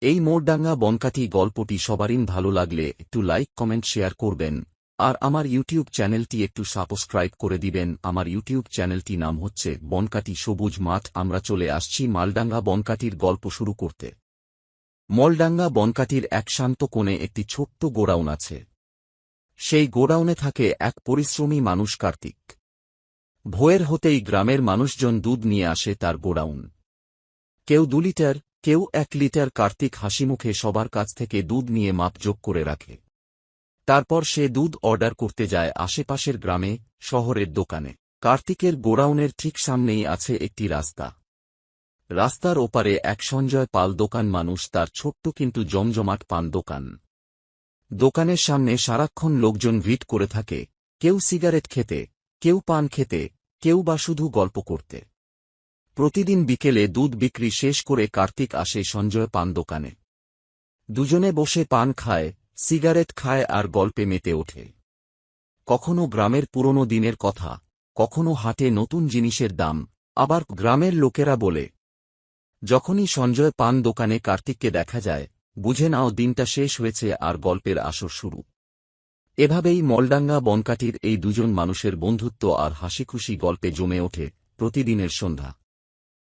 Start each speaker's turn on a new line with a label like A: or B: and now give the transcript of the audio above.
A: এই মোরডাঙ্গা বনকাটি গল্পটি সবারই ভালো লাগলে একটু লাইক, কমেন্ট, শেয়ার করবেন। আর আমার ইউটিউব চ্যানেলটি একটু সাবস্ক্রাইব করে দিবেন। আমার ইউটিউব চ্যানেলটি নাম হচ্ছে বনকাটি সবুজ মাঠ। আমরা চলে আসছি মালডাঙ্গা বনকাটির গল্প শুরু করতে। মলডাঙ্গা বনকাটির এক শান্ত কোণে একটি ছোট্ট গোডাউন আছে। সেই গোডাউনে থাকে এক পরিশ্রমী মানুষ কার্তিক। ভোয়ের হতেই গ্রামের মানুষজন দুধ নিয়ে আসে তার গোডাউন। কেউ দু লিটার কেউ এক লিটার কার্তিক হাসিমুখে সবার কাছ থেকে দুধ নিয়ে মাপযোগ করে রাখে। তারপর সে দুধ অর্ডার করতে যায় আশেপাশের গ্রামে, শহরের দোকানে। কার্তিকের গোডাউনের ঠিক সামনেই আছে একটি রাস্তা। রাস্তার ওপারে এক সঞ্জয় পাল দোকান মানুষ তার ছোট্ট কিন্তু জমজমাট পান দোকান। দোকানের সামনে সারাক্ষণ লোকজন ভিট করে থাকে, কেউ সিগারেট খেতে, কেউ পান খেতে, কেউ বা শুধু গল্প করতে। প্রতিদিন বিকেলে দুধ বিক্রি শেষ করে কার্তিক আসে সঞ্জয় পান দোকানে। দুজনে বসে পান খায়, সিগারেট খায় আর গল্পে মেতে ওঠে। কখনো গ্রামের পুরনো দিনের কথা, কখনো হাটে নতুন জিনিসের দাম, আবার গ্রামের লোকেরা বলে, যখনই সঞ্জয় পান দোকানে কার্তিককে দেখা যায়, বুঝে নাও দিনটা শেষ হয়েছে আর গল্পের আসর শুরু। এভাবেই মলডাঙ্গা, বনকাটির এই দুজন মানুষের বন্ধুত্ব আর হাসিখুশি গল্পে জমে ওঠে প্রতিদিনের সন্ধ্যা।